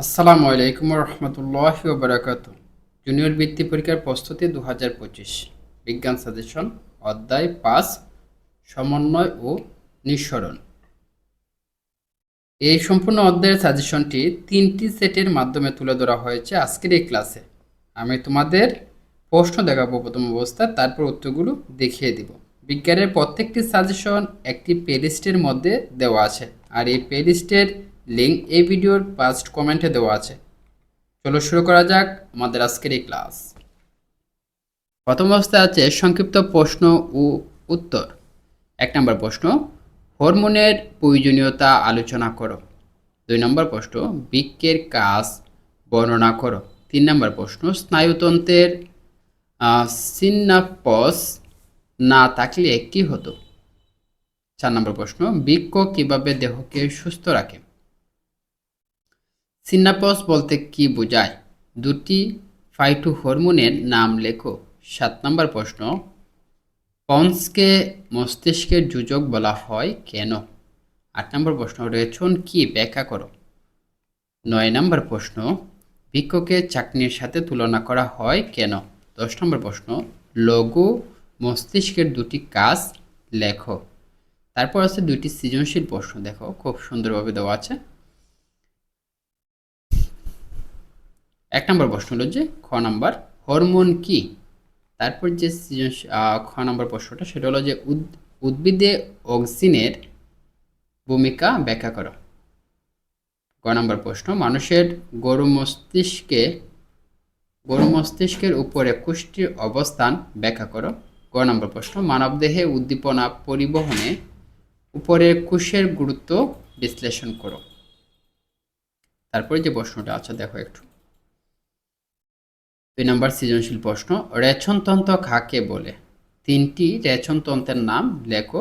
আসসালামু আলাইকুম রহমতুল্লাহ বারাকাতু জুনিয়র বৃত্তি পরীক্ষার প্রস্তুতি দু হাজার পঁচিশ। বিজ্ঞান সাজেশন, অধ্যায় পাঁচ, সমন্বয় ও নিঃসরণ। এই সম্পূর্ণ অধ্যায়ের সাজেশনটি তিনটি সেটের মাধ্যমে তুলে ধরা হয়েছে আজকের এই ক্লাসে। আমি তোমাদের প্রশ্ন দেখাবো প্রথম অবস্থা, তারপর উত্তরগুলো দেখিয়ে দিব। বিজ্ঞানের প্রত্যেকটি সাজেশন একটি প্লেলিস্টের মধ্যে দেওয়া আছে। আর এই প্লেলিস্টের লিঙ্ক এই ভিডিওর ফার্স্ট কমেন্টে দেওয়া আছে। চলো শুরু করা যাক আমাদের আজকের এই ক্লাস প্রথম অবস্থায় আছে সংক্ষিপ্ত প্রশ্ন ও উত্তর। এক নম্বর প্রশ্ন, হরমোনের প্রয়োজনীয়তা আলোচনা করো। দুই নম্বর প্রশ্ন, বৃক্কের কাজ বর্ণনা করো। তিন নম্বর প্রশ্ন, স্নায়ুতন্ত্রের সিনাপস না থাকলে কি হতো? চার নম্বর প্রশ্ন, বৃক্ক কীভাবে দেহকে সুস্থ রাখে? সিনাপস বলতে কি বোঝায়? দুটি ফাইটো হরমোনের নাম লেখো। সাত নম্বর প্রশ্ন, পন্সকে মস্তিষ্কের যোজক বলা হয় কেন? আট নম্বর প্রশ্ন, রেচন কি ব্যাখ্যা করো? নয় নম্বর প্রশ্ন বৃক্ষকে চাকনির সাথে তুলনা করা হয় কেন? দশ নম্বর প্রশ্ন, লঘু মস্তিষ্কের দুটি কাজ লেখো। তারপর আছে দুটি সৃজনশীল প্রশ্ন, দেখো, খুব সুন্দরভাবে দেওয়া আছে। এক নম্বর প্রশ্ন হলো যে খ নাম্বার হরমোন কি? তারপর যে খ নম্বর প্রশ্নটা সেটা হলো যে উদ- উদ্ভিদে অক্সিনের ভূমিকা ব্যাখ্যা করো। গ নম্বর প্রশ্ন, মানুষের গরু মস্তিষ্কে, গরু মস্তিষ্কের উপরে কুষ্টির অবস্থান ব্যাখ্যা করো। গ নম্বর প্রশ্ন, মানবদেহে উদ্দীপনা পরিবহনে উপরের কোষের গুরুত্ব বিশ্লেষণ করো। তারপরে যে প্রশ্নটা আছে দেখো একটু। দুই নম্বর সৃজনশীল প্রশ্ন, রেচনতন্ত্র কাকে বলে? তিনটি রেচনতন্ত্রের নাম লেখো,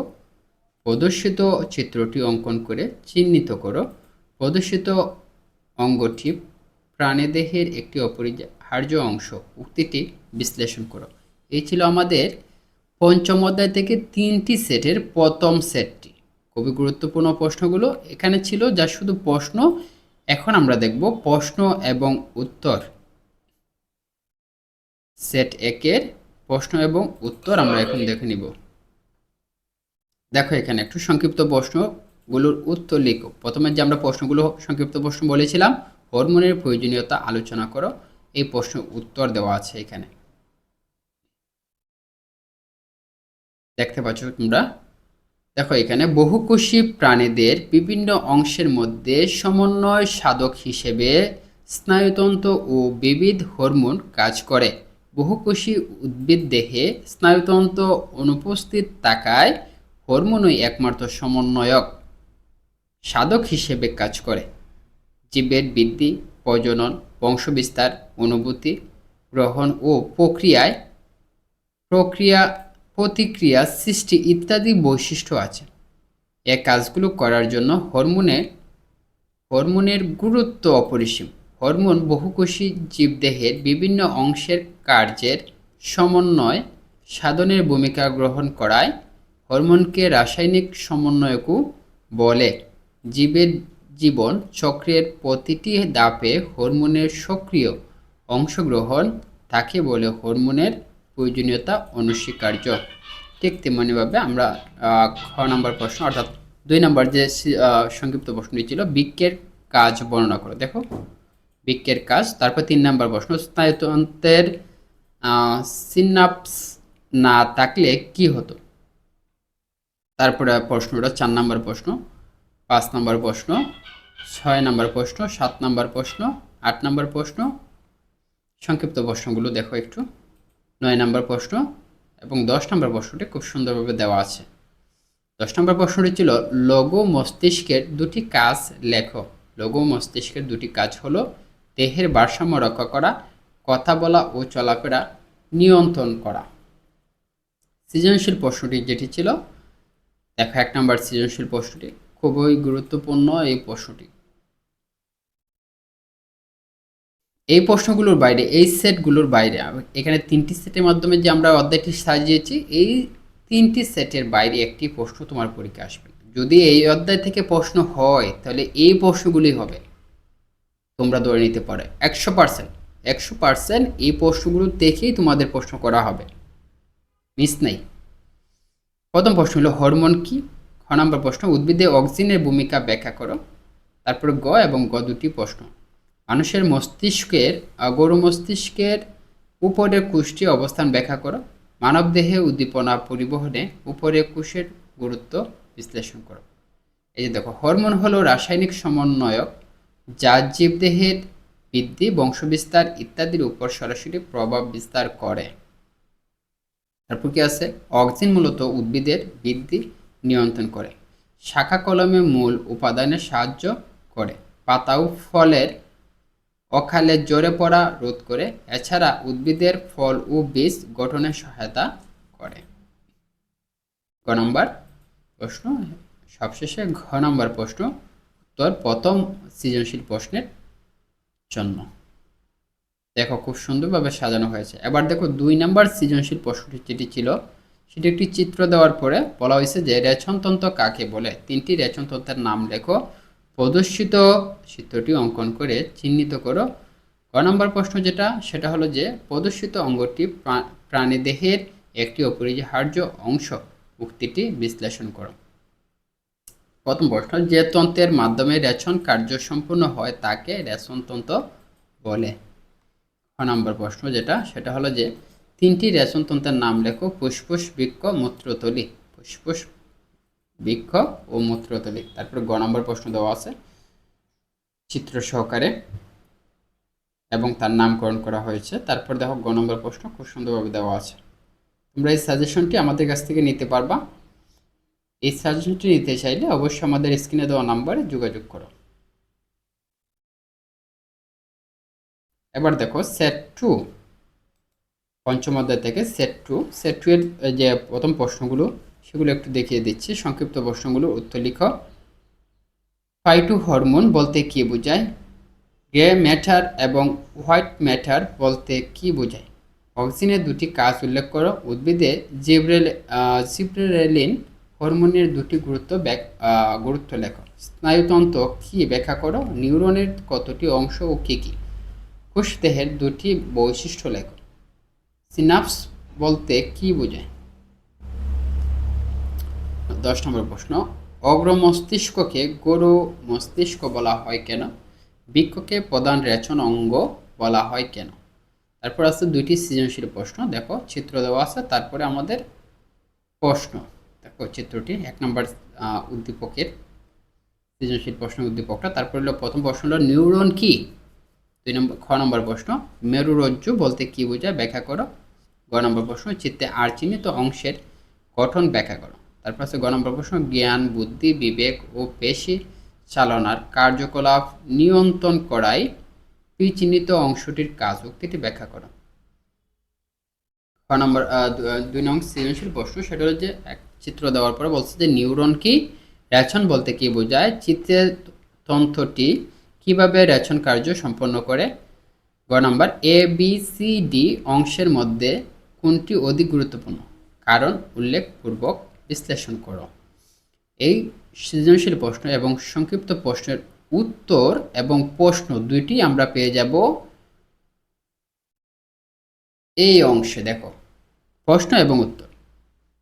প্রদর্শিত চিত্রটি অঙ্কন করে চিহ্নিত করো, প্রদর্শিত অঙ্গটি প্রাণীদেহের একটি অপরিহার্য অংশ, উক্তিটি বিশ্লেষণ করো। এই ছিল আমাদের পঞ্চম অধ্যায় থেকে তিনটি সেটের প্রথম সেটটি। খুবই গুরুত্বপূর্ণ প্রশ্নগুলো এখানে ছিল, যা শুধু প্রশ্ন, এখন আমরা দেখব প্রশ্ন এবং উত্তর। সেট একের প্রশ্ন এবং উত্তর আমরা এখন দেখে নিব। দেখো এখানে একটু সংক্ষিপ্ত প্রশ্নগুলোর উত্তর লিখো। প্রথমে যে আমরা প্রশ্নগুলো, সংক্ষিপ্ত প্রশ্ন বলেছিলাম, হরমোনের প্রয়োজনীয়তা আলোচনা করো। এই প্রশ্ন উত্তর দেওয়া আছে এখানে। দেখতে পাচ্ছ তোমরা? দেখো এখানে, বহুকোষী প্রাণীদের বিভিন্ন অংশের মধ্যে সমন্বয় সাধক হিসেবে স্নায়ুতন্ত্র ও বিবিধ হরমোন কাজ করে। বহুকোষী উদ্ভিদ দেহে স্নায়ুতন্ত্র অনুপস্থিত থাকায় হরমোনই একমাত্র সমন্বয়ক সাধক হিসেবে কাজ করে। জীবের বৃদ্ধি, প্রজনন, বংশবিস্তার, অনুভূতি গ্রহণ ও প্রক্রিয়ায় প্রক্রিয়া, প্রতিক্রিয়া সৃষ্টি ইত্যাদি বৈশিষ্ট্য আছে। এ কাজগুলো করার জন্য হরমোনের হরমোনের গুরুত্ব অপরিসীম। হরমোন বহুকোষী জীবদেহের বিভিন্ন অংশের কার্যের সমন্বয় সাধনের ভূমিকা গ্রহণ করায়, হরমোনকে রাসায়নিক সমন্বয়কও বলে। জীবের জীবন চক্রের প্রতিটি দাপে হরমোনের সক্রিয় অংশগ্রহণ তাকে বলে হরমোনের প্রয়োজনীয়তা অনস্বীকার্য। ঠিক তেমনিভাবে আমরা খ নম্বর প্রশ্ন, অর্থাৎ দুই নম্বর যে সংক্ষিপ্ত প্রশ্নটি ছিল, বৃক্কের কাজ বর্ণনা করো। দেখো। বৃক্কের কাজ। তারপর তিন নম্বর প্রশ্ন, স্নায়ুতন্ত্রের সিনাপস না থাকলে কি হতো? তারপরে প্রশ্নটা চার নম্বর প্রশ্ন, পাঁচ নম্বর প্রশ্ন, ছয় নম্বর প্রশ্ন, সাত নম্বর প্রশ্ন, আট নম্বর প্রশ্ন। সংক্ষিপ্ত প্রশ্নগুলো দেখো একটু। নয় নম্বর প্রশ্ন এবং দশ নম্বর প্রশ্নটি খুব সুন্দরভাবে দেওয়া আছে। দশ নম্বর প্রশ্নটি ছিল, লঘু মস্তিষ্কের দুটি কাজ লেখো। লঘু মস্তিষ্কের দুটি কাজ হলো দেহের ভারসাম্য রক্ষা করা, কথা বলা ও চলাফেরা নিয়ন্ত্রণ করা। সৃজনশীল প্রশ্নটি যেটি ছিল, দেখো এক নম্বর সৃজনশীল প্রশ্নটি। খুবই গুরুত্বপূর্ণ এই প্রশ্নটি। এই প্রশ্নগুলোর বাইরে, এই সেটগুলোর বাইরে, এখানে তিনটি সেটের মাধ্যমে যে আমরা অধ্যায়টি সাজিয়েছি, এই তিনটি সেটের বাইরে একটি প্রশ্ন তোমার পরীক্ষা আসবে। যদি এই অধ্যায় থেকে প্রশ্ন হয়, তাহলে এই প্রশ্নগুলি হবে। তোমরা ধরে নিতে পারো। একশো পার্সেন্ট একশো পার্সেন্ট এই প্রশ্নগুলো দেখেই তোমাদের প্রশ্ন করা হবে। মিস নেই। প্রথম প্রশ্ন হলো, হরমোন কি? খ নম্বর প্রশ্ন, উদ্ভিদে অক্সিজেনের ভূমিকা ব্যাখ্যা করো। তারপর গ এবং গ দুটি প্রশ্ন। মানুষের মস্তিষ্কের গরু মস্তিষ্কের উপরের কুষ্টি অবস্থান ব্যাখ্যা করো। মানবদেহে উদ্দীপনা পরিবহনে উপরের কোষের গুরুত্ব বিশ্লেষণ করো। এই যে দেখো, হরমোন হলো রাসায়নিক সমন্বয়ক যা জীবদেহের বৃদ্ধি, বংশবিস্তার ইত্যাদির উপর সরাসরি প্রভাব বিস্তার করে। তারপর কি আছে? অক্সিজেন মূলত উদ্ভিদের বৃদ্ধি নিয়ন্ত্রণ করে। শাখা কলমে মূল উপাদানে সাহায্য করে। পাতা ও ফলের অকালে জোরে পড়া রোধ করে। এছাড়া উদ্ভিদের ফল ও বীজ গঠনে সহায়তা করে। গ নম্বর প্রশ্ন। সবশেষে ঘ নম্বর প্রশ্ন। উত্তর প্রথম সৃজনশীল প্রশ্নের জন্য। দেখো, খুব সুন্দরভাবে সাজানো হয়েছে। এবার দেখো, দুই নাম্বার সৃজনশীল প্রশ্নটি যেটি ছিল, সেটি একটি চিত্র দেওয়ার পরে বলা হয়েছে যে রেচনতন্ত্র কাকে বলে? তিনটি রেচনতন্ত্রের নাম লেখো। প্রদর্শিত চিত্রটি অঙ্কন করে চিহ্নিত করো। ক নম্বর প্রশ্ন যেটা, সেটা হলো যে প্রদর্শিত অঙ্গটি প্রা- প্রাণীদেহের একটি অপরিহার্য অংশ। উক্তিটি বিশ্লেষণ করো। প্রথম প্রশ্ন, যে তন্ত্রের মাধ্যমে রেশন কার্য সম্পূর্ণ হয় তাকে রেচনতন্ত্র বলে। ছ নম্বর প্রশ্ন যেটা, সেটা হলো যে তিনটি রেচনতন্ত্রের নাম লেখো, ফুসফুস বৃক্ষ মূত্রতলি। ফুসফুস বৃক্ষ ও মূত্রতলি। তারপরে গ নম্বর প্রশ্ন দেওয়া আছে, চিত্র সহকারে। এবং তার নামকরণ করা হয়েছে। তারপর দেখো গ নম্বর প্রশ্ন, খুব সুন্দরভাবে দেওয়া আছে। তোমরা এই সাজেশনটি আমাদের কাছ থেকে নিতে পারবা। এই সাজেশনটি নিতে চাইলে অবশ্যই আমাদের স্ক্রিনে দেওয়া নাম্বারে যোগাযোগ করো। এবার দেখো সেট টু পঞ্চম অধ্যায় থেকে সেট টু সেট টু এর যে প্রথম প্রশ্নগুলো, সেগুলো একটু দেখিয়ে দিচ্ছি। সংক্ষিপ্ত প্রশ্নগুলো উত্তর লিখো। ফাইটু হরমোন বলতে কি বোঝায়? গ্রে ম্যাটার এবং হোয়াইট ম্যাটার বলতে কি বোঝায়? অক্সিজেনের দুটি কাজ উল্লেখ করো। উদ্ভিদে জিব্রেল জিব্রেলিন হরমোনের দুটি গুরুত্ব গুরুত্ব লেখো। স্নায়ুতন্ত্র কি ব্যাখ্যা করো? নিউরনের কতটি অংশ ও কী কী? কোষ দেহের দুটি বৈশিষ্ট্য লেখো। সিনাপস বলতে কি বোঝায়? দশ নম্বর প্রশ্ন, অগ্র মস্তিষ্ককে গরু মস্তিষ্ক বলা হয় কেন? বৃক্ষকে প্রধান রেচন অঙ্গ বলা হয় কেন? তারপর আছে দুইটি সৃজনশীল প্রশ্ন, দেখো, চিত্র দেওয়া আছে, তারপরে আমাদের প্রশ্ন। চিত্রটি এক নম্বর উদ্দীপকের সৃজনশীল প্রশ্ন উদ্দীপকটা। তারপর হলো প্রথম প্রশ্ন হলো, নিউরন কি? দুই নম্বর, খ নম্বর প্রশ্ন, মেরুরজ্জু বলতে কি বোঝায়? ব্যাখ্যা করো। গ নম্বর প্রশ্ন, চিত্তে আর চিহ্নিত অংশের গঠন ব্যাখ্যা করো। তারপর আছে গ নম্বর প্রশ্ন, জ্ঞান, বুদ্ধি, বিবেক ও পেশি চালনার কার্যকলাপ নিয়ন্ত্রণ করাই পি চিহ্নিত অংশটির কাজ উক্তিটি ব্যাখ্যা করো। খ নম্বর দুই নং সৃজনশীল প্রশ্ন, সেটা হলো যে এক চিত্র দেওয়ার পরে বলছে যে নিউরন কি? রেচন বলতে কি বোঝায়? চিত্রের তন্ত্রটি কীভাবে রেচন কার্য সম্পন্ন করে? গ নম্বর এ বি সি ডি অংশের মধ্যে কোনটি অধিক গুরুত্বপূর্ণ? কারণ উল্লেখপূর্বক বিশ্লেষণ করো। এই সৃজনশীল প্রশ্ন এবং সংক্ষিপ্ত প্রশ্নের উত্তর এবং প্রশ্ন দুইটি আমরা পেয়ে যাব এই অংশে। দেখো, প্রশ্ন এবং উত্তর।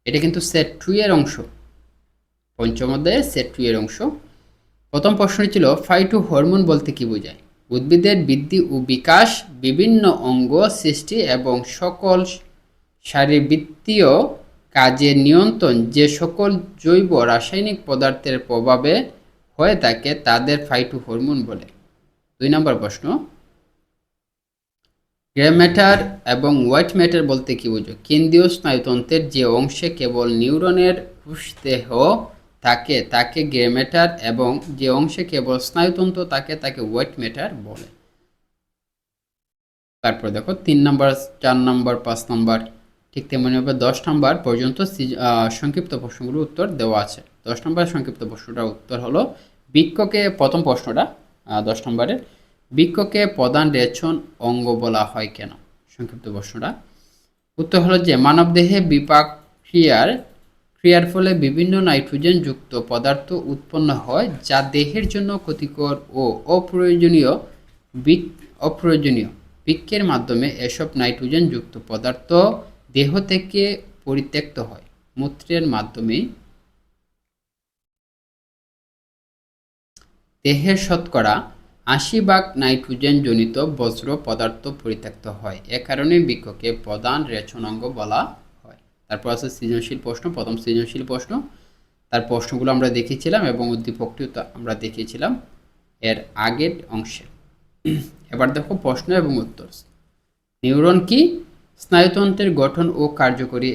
এটা কিন্তু সেট টু এর অংশ। পঞ্চম অধ্যায়ের সেট টু এর অংশ। প্রথম প্রশ্ন ছিল ফাইটু হরমোন বলতে কি বোঝায়? উদ্ভিদের বৃদ্ধি ও বিকাশ বিভিন্ন অঙ্গ সৃষ্টি এবং সকল শারীরবৃত্তীয় কাজের নিয়ন্ত্রণ যে সকল জৈব রাসায়নিক পদার্থের প্রভাবে হয়ে থাকে তাদের ফাইটু হরমোন বলে। দুই নম্বর প্রশ্ন গ্রে ম্যাটার এবং হোয়াইট ম্যাটার বলতে কি বুঝো? কেন্দ্রীয় স্নায়ুতন্ত্রের যে অংশে কেবল নিউরনের কোষদেহ থাকে, তাকে গ্রে ম্যাটার এবং যে অংশে কেবল স্নায়ুতন্ত্র থাকে, তাকে হোয়াইট ম্যাটার বলে। তারপর দেখো, তিন নম্বর, চার নম্বর, পাঁচ নম্বর, ঠিক তেমনিভাবে দশ নম্বর পর্যন্ত সংক্ষিপ্ত প্রশ্নগুলোর উত্তর দেওয়া আছে। দশ নম্বর সংক্ষিপ্ত প্রশ্নটার উত্তর হলো, বৃক্ষকে প্রথম প্রশ্নটা দশ নম্বরের বৃক্ষকে প্রধান রেচন অঙ্গ বলা হয় কেন? সংক্ষিপ্ত প্রশ্নটা। উত্তর হলো যে, মানবদেহে বিপাক ক্রিয়ার ক্রিয়ার ফলে বিভিন্ন নাইট্রোজেন যুক্ত পদার্থ উৎপন্ন হয় যা দেহের জন্য ক্ষতিকর ও অপ্রয়োজনীয় বৃক অপ্রয়োজনীয় বৃক্ষের মাধ্যমে এসব নাইট্রোজেনযুক্ত পদার্থ দেহ থেকে পরিত্যক্ত হয়। মূত্রের মাধ্যমে দেহের শতকরা আশি ভাগ নাইট্রোজেনজনিত বজ্র পদার্থ পরিত্যক্ত হয়। এ কারণে বৃক্ষকে প্রধান রেচন অঙ্গ বলা হয়। তারপর আছে সৃজনশীল প্রশ্ন, প্রথম সৃজনশীল প্রশ্ন। তার প্রশ্নগুলো আমরা দেখেছিলাম এবং উদ্দীপকটিও আমরা দেখিয়েছিলাম এর আগের অংশে। এবার দেখো প্রশ্ন এবং উত্তর। নিউরন কি? স্নায়ুতন্ত্রের গঠন ও কার্যকরী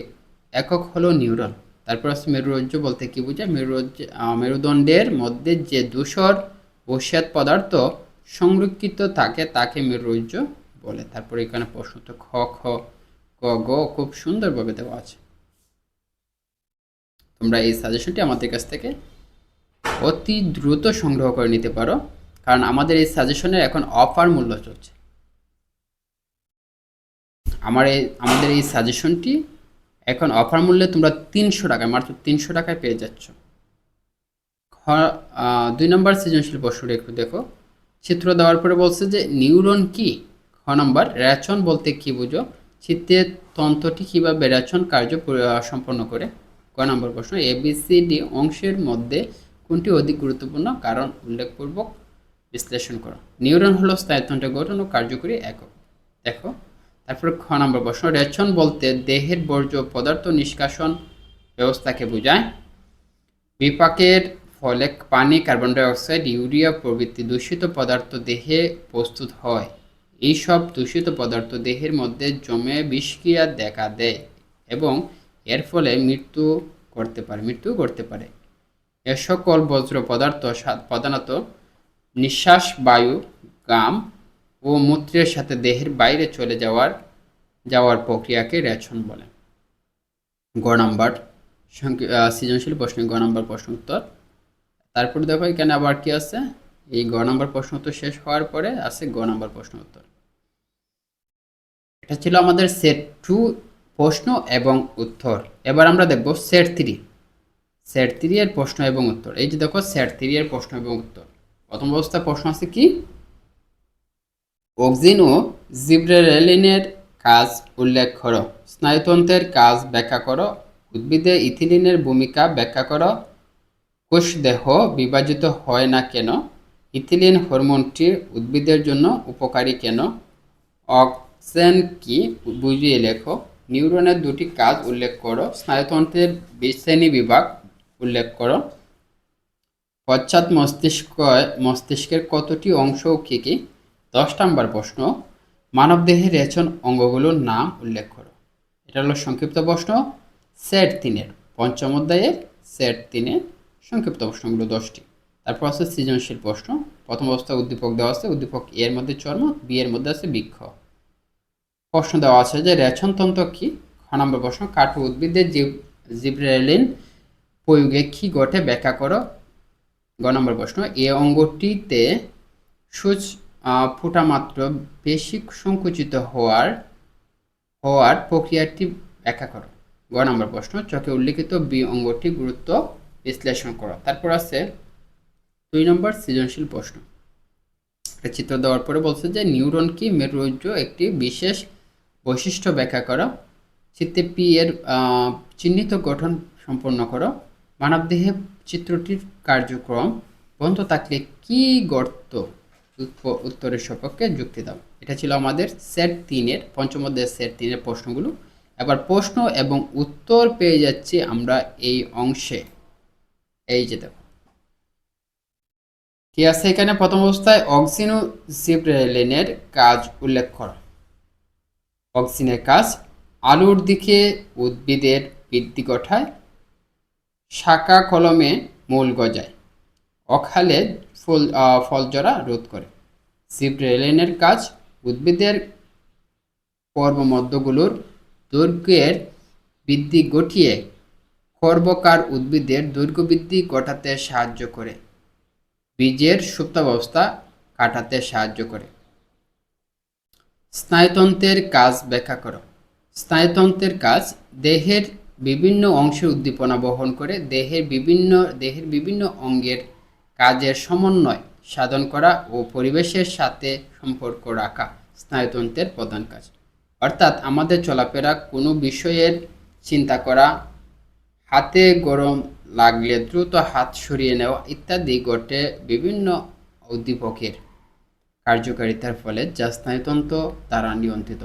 একক হলো নিউরন। তারপর আছে মেরুরজ্জ বলতে কি বোঝায়? মেরুরজ্জ মেরুদণ্ডের মধ্যে যে ধূসর ও শ্বেত পদার্থ সংরক্ষিত থাকে তাকে মেরুরজ্জ বলে। তারপরে এখানে প্রশ্ন তো খ খ, ক, গ খুব সুন্দরভাবে দেওয়া আছে। তোমরা এই সাজেশনটি আমাদের কাছ থেকে অতি দ্রুত সংগ্রহ করে নিতে পারো, কারণ আমাদের এই সাজেশনের এখন অফার মূল্য চলছে। আমার এই, আমাদের এই সাজেশনটি এখন অফার মূল্যে তোমরা তিনশো টাকায়, মাত্র তিনশো টাকায় পেয়ে যাচ্ছ। দুই নম্বর সৃজনশীল প্রশ্নটি একটু দেখো। চিত্র দেওয়ার পরে বলছে যে, নিউরন কি? খ নম্বর, রেচন বলতে কি বুঝো? চিত্রের তন্ত্রটি কীভাবে রেচন কার্য সম্পন্ন করে? ক নম্বর প্রশ্ন, এ, বি, সি, ডি অংশের মধ্যে কোনটি অধিক গুরুত্বপূর্ণ? কারণ উল্লেখপূর্বক বিশ্লেষণ করো। নিউরন হলো স্নায়ুতন্ত্রের গঠন ও কার্যকরী একক। দেখো, তারপরে খ নম্বর প্রশ্ন, রেচন বলতে দেহের বর্জ্য পদার্থ নিষ্কাশন ব্যবস্থাকে বোঝায়। বিপাকের ফলে পানি, কার্বন ডাইঅক্সাইড, ইউরিয়া প্রভৃতি দূষিত পদার্থ দেহে প্রস্তুত হয়। এইসব দূষিত পদার্থ দেহের মধ্যে জমে বিষক্রিয়া দেখা দেয় এবং এর ফলে মৃত্যু করতে পারে মৃত্যু করতে পারে। এ সকল বজ্র পদার্থ প্রধানত নিঃশ্বাস, বায়ু, গাম ও মূত্রের সাথে দেহের বাইরে চলে যাওয়ার যাওয়ার প্রক্রিয়াকে রেচন বলে। গ নাম্বার সৃজনশীল প্রশ্ন গ নাম্বার প্রশ্ন উত্তর। তারপর দেখো এখানে আবার কি আছে? এই গ নাম্বার প্রশ্ন উত্তর শেষ হওয়ার পরে আছে গ নাম্বার প্রশ্ন উত্তর। এটা ছিল আমাদের সেট টু প্রশ্ন এবং উত্তর। এবার আমরা দেখব সেট থ্রি। সেট থ্রি এর প্রশ্ন এবং উত্তর। এই যে দেখো সেট থ্রি এর প্রশ্ন এবং উত্তর। প্রথম অবস্থায় প্রশ্ন আছে কি? অক্সিন ও জিব্রেলিনের কাজ উল্লেখ করো। স্নায়ুতন্ত্রের কাজ ব্যাখ্যা করো। উদ্ভিদে ইথিলিনের ভূমিকা ব্যাখ্যা করো। কোষদেহ বিভাজিত হয় না কেন? ইথিলিন হরমোনটি উদ্ভিদের জন্য উপকারী কেন? অক্সেন কি বুঝিয়ে লেখো। নিউরনের দুটি কাজ উল্লেখ করো। স্নায়ুতন্ত্রের শ্রেণি বিভাগ উল্লেখ করো। পশ্চাৎ মস্তিষ্ক, মস্তিষ্কের কতটি অংশ কী কী? দশ নম্বর প্রশ্ন। মানবদেহের রেচন অঙ্গগুলোর নাম উল্লেখ করো। এটা হলো সংক্ষিপ্ত প্রশ্ন। সেট তিনের, পঞ্চম অধ্যায়ের সেট তিনের সংক্ষিপ্ত প্রশ্নগুলো দশটি। তারপর আছে সৃজনশীল প্রশ্ন। প্রথম অবস্থায় উদ্দীপক দেওয়া আছে। উদ্দীপক এর মধ্যে চর্ম বি এর মধ্যে আছে বৃক্ষ। প্রশ্ন দেওয়া আছে যে রেচনতন্ত্র কি? খ নম্বর প্রশ্ন কাঠু উদ্ভিদের জীব জিব্রেলিন প্রয়োগে কি ঘটে ব্যাখ্যা করো। গ নম্বর প্রশ্ন এ অঙ্গটিতে সূচ আহ, ফোঁটা মাত্র বেশি সংকুচিত হওয়ার হওয়ার প্রক্রিয়াটি ব্যাখ্যা করো। গ নম্বর প্রশ্ন চোখে উল্লেখিত বি অঙ্গটি গুরুত্ব বিশ্লেষণ করো। তারপর আছে দুই নম্বর সৃজনশীল প্রশ্ন। একটা চিত্র দেওয়ার পরে বলছে যে নিউরন কি মেরুরজ্জ একটি বিশেষ বৈশিষ্ট্য ব্যাখ্যা করা? চিত্তে পি এর চিহ্নিত গঠন সম্পন্ন করো। মানবদেহে চিত্রটির কার্যক্রম। বন্ধ থাকলে কি গর্ত? উত্তরের সপক্ষে যুক্তি দাও। এটা ছিল আমাদের সেট তিনের, পঞ্চম অধ্যায়ের সেট তিনের প্রশ্নগুলো। এবার প্রশ্ন এবং উত্তর পেয়ে যাচ্ছি আমরা এই অংশে। এই যে দেখো। কি আছে, এখানে প্রথম অবস্থায় অক্সিনো জিব্রেলিনের কাজ উল্লেখ করা। অক্সিনের কাজ, আলুর দিকে উদ্ভিদের বৃদ্ধি ঘটায়, শাখা কলমে মূল গজায় অখালে ফুল ফলজরা রোধ করে। জিব্রেলিনের কাজ, উদ্ভিদের পর্বমধ্যগুলোর দৈর্ঘ্যের বৃদ্ধি ঘটিয়ে খর্বকার উদ্ভিদের দৈর্ঘ্য বৃদ্ধি ঘটাতে সাহায্য করে। বীজের সুপ্তাবস্থা কাটাতে সাহায্য করে। স্নায়ুতন্ত্রের কাজ ব্যাখ্যা করো। স্নায়ুতন্ত্রের কাজ দেহের বিভিন্ন অংশের উদ্দীপনা বহন করে, দেহের বিভিন্ন দেহের বিভিন্ন অঙ্গের কাজের সমন্বয় সাধন করা ও পরিবেশের সাথে সম্পর্ক রাখা স্নায়ুতন্ত্রের প্রধান কাজ। অর্থাৎ আমাদের চলাফেরা কোনো বিষয়ের চিন্তা করা হাতে গরম লাগলে দ্রুত হাত সরিয়ে নেওয়া ইত্যাদি ঘটে বিভিন্ন উদ্দীপকের কার্যকারিতার ফলে যা স্নায়ুতন্ত্র দ্বারা নিয়ন্ত্রিত।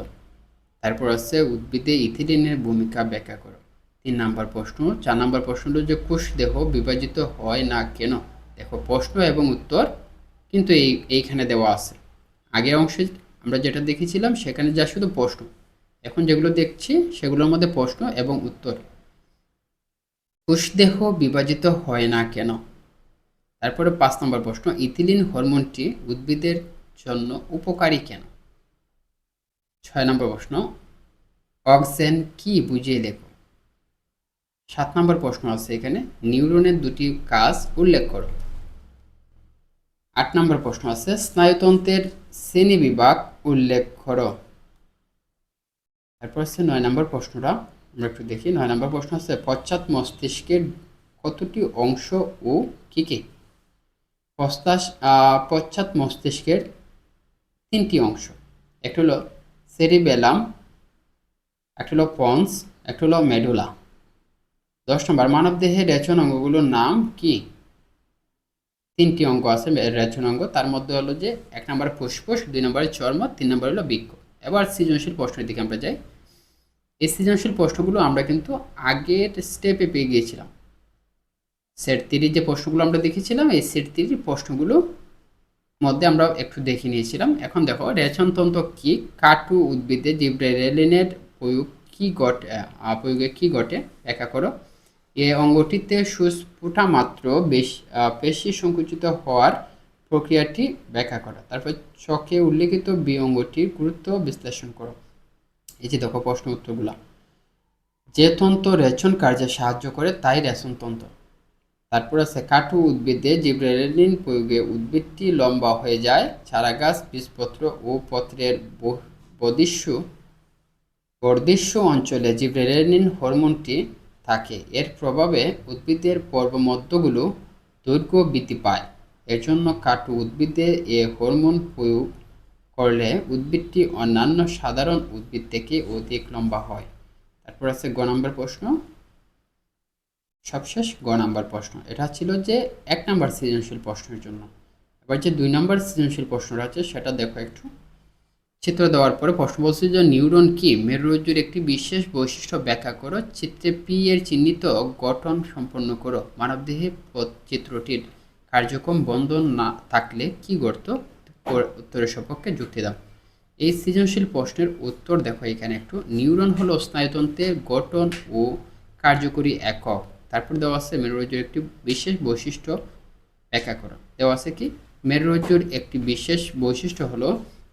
তারপর আছে উদ্ভিদে ইথিলিনের ভূমিকা ব্যাখ্যা করো। তিন নাম্বার প্রশ্ন, চার নাম্বার প্রশ্ন যে কোষ দেহ বিভাজিত হয় না কেন? দেখো প্রশ্ন এবং উত্তর কিন্তু এই, এইখানে দেওয়া আছে। আগের অংশে আমরা যেটা দেখেছিলাম সেখানে যা শুধু প্রশ্ন। এখন যেগুলো দেখছি সেগুলোর মধ্যে প্রশ্ন এবং উত্তর। কোষদেহ বিভাজিত হয় না কেন? তারপরে পাঁচ নম্বর প্রশ্ন, ইথিলিন হরমোনটি উদ্ভিদের জন্য উপকারী কেন? ছয় নম্বর প্রশ্ন, অক্সিজেন কি বুঝিয়ে লেখো? সাত নম্বর প্রশ্ন আছে এখানে, নিউরনের দুটি কাজ উল্লেখ করো। আট নম্বর প্রশ্ন আছে, স্নায়ুতন্ত্রের শ্রেণি বিভাগ উল্লেখ করো। তারপর হচ্ছে নয় নম্বর প্রশ্নটা আমরা একটু দেখি। নয় নম্বর প্রশ্ন আছে, পশ্চাৎ মস্তিষ্কের কতটি অংশ ও কী কী? পশ্চাৎ পশ্চাৎ মস্তিষ্কের তিনটি অংশ। একটা হলো সেরিবেলাম একটা হলো পন্স একটা হলো মেডুলা দশ নম্বর মানবদেহের রেচন অঙ্গগুলোর নাম কি? তিনটি অঙ্গ আছে, রেচন অঙ্গ। তার মধ্যে হলো যে এক নম্বর ফুসফুস, দুই নম্বরে চর্ম, তিন নম্বর হলো বৃক্ষ। এবার সৃজনশীল প্রশ্নের দিকে আমরা যাই। এই সৃজনশীল প্রশ্নগুলো আমরা কিন্তু আগের স্টেপে পেয়ে গিয়েছিলাম। সেট তিরির যে প্রশ্নগুলো আমরা দেখেছিলাম, এই সেট তিরির প্রশ্নগুলো মধ্যে আমরা একটু দেখে নিয়েছিলাম। এখন দেখো, রেচনতন্ত্র কি? কাটু উদ্ভিদে জিব্রেলিনের প্রয়োগ কি ঘটে? প্রয়োগে কি ঘটে? ব্যাখ্যা করো। এ অঙ্গটিতে সুস্ফুটা মাত্র বেশ পেশি সংকুচিত হওয়ার প্রক্রিয়াটি ব্যাখ্যা করা। তারপর চকে উল্লেখিত বি অঙ্গটির গুরুত্ব বিশ্লেষণ করো। এই যে দেখো প্রশ্ন উত্তরগুলা। যে তন্ত্র রেচন কার্যে সাহায্য করে, তাই রেচন তন্ত্র। তারপর আছে, কাঠু উদ্ভিদে জিব্রেলিন প্রয়োগে উদ্ভিদটি লম্বা হয়ে যায় চারা গাছ বীজপত্র ও পত্রের বদিস্য বর্দিস্য অঞ্চলে জিব্রেলিন হরমোনটি থাকে। এর প্রভাবে উদ্ভিদের পর্বমধ্যগুলো দৈর্ঘ্য বৃদ্ধি পায়। এর জন্য কাটু উদ্ভিদে এ হরমোন প্রয়োগ করলে উদ্ভিদটি অন্যান্য সাধারণ উদ্ভিদ থেকে অধিক লম্বা হয়। তারপর আছে গ নম্বর প্রশ্ন। সবশেষ গ নাম্বার প্রশ্ন। এটা ছিল যে এক নাম্বার সৃজনশীল প্রশ্নের জন্য। এবার যে দুই নাম্বার সৃজনশীল প্রশ্নটা আছে সেটা দেখো একটু। চিত্র দেওয়ার পরে প্রশ্ন বলছে যে নিউরন কি? মেরুরজ্জুর একটি বিশেষ বৈশিষ্ট্য ব্যাখ্যা করো। চিত্রে পি এর চিহ্নিত গঠন সম্পন্ন করো। মানবদেহে চিত্রটির কার্যক্রম বন্ধন না থাকলে কি ঘটত? উত্তরের সপক্ষে যুক্তি দাও। এই সৃজনশীল প্রশ্নের উত্তর দেখো এখানে একটু। নিউরন হলো স্নায়ুতন্ত্রের গঠন ও কার্যকরী একক। তারপর দেওয়া আছে মেরুরজ্জুর একটি বিশেষ বৈশিষ্ট্য ব্যাখ্যা করো। দেওয়া আছে কি? মেরুরজ্জুর একটি বিশেষ বৈশিষ্ট্য হলো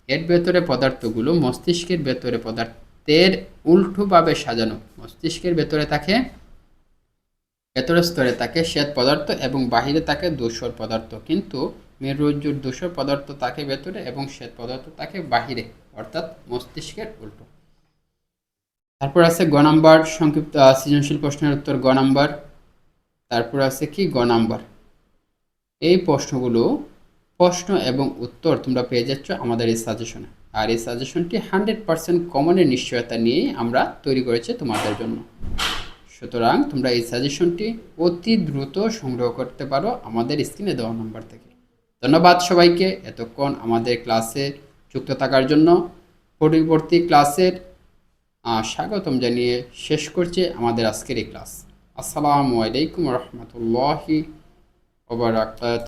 এর ভেতরে পদার্থগুলো মস্তিষ্কের ভেতরে পদার্থের উল্টোভাবে সাজানো। মস্তিষ্কের ভেতরে থাকে, ভেতরের স্তরে থাকে শ্বেত পদার্থ এবং বাহিরে থাকে দূষর পদার্থ। কিন্তু মেরুরজ্জুর দূষর পদার্থ থাকে ভেতরে এবং শ্বেত পদার্থ থাকে বাহিরে, অর্থাৎ মস্তিষ্কের উল্টো। তারপর আছে গ নাম্বার, সংক্ষিপ্ত সৃজনশীল প্রশ্নের উত্তর গ নাম্বার। তারপর আছে কি? গ নাম্বার। এই প্রশ্নগুলো প্রশ্ন এবং উত্তর তোমরা পেয়ে যাচ্ছ আমাদের এই সাজেশনে আর এই সাজেশনটি হান্ড্রেড পার্সেন্ট কমনের নিশ্চয়তা নিয়েই আমরা তৈরি করেছি তোমাদের জন্য। সুতরাং তোমরা এই সাজেশনটি অতি দ্রুত সংগ্রহ করতে পারো আমাদের স্ক্রিনে দেওয়া নাম্বার থেকে। ধন্যবাদ সবাইকে এতক্ষণ আমাদের ক্লাসে যুক্ত থাকার জন্য। পরবর্তী ক্লাসের স্বাগতম জানিয়ে শেষ করছে আমাদের আজকের এই ক্লাস। আসসালামু আলাইকুম রহমতুল্লাহি ওবরাকাত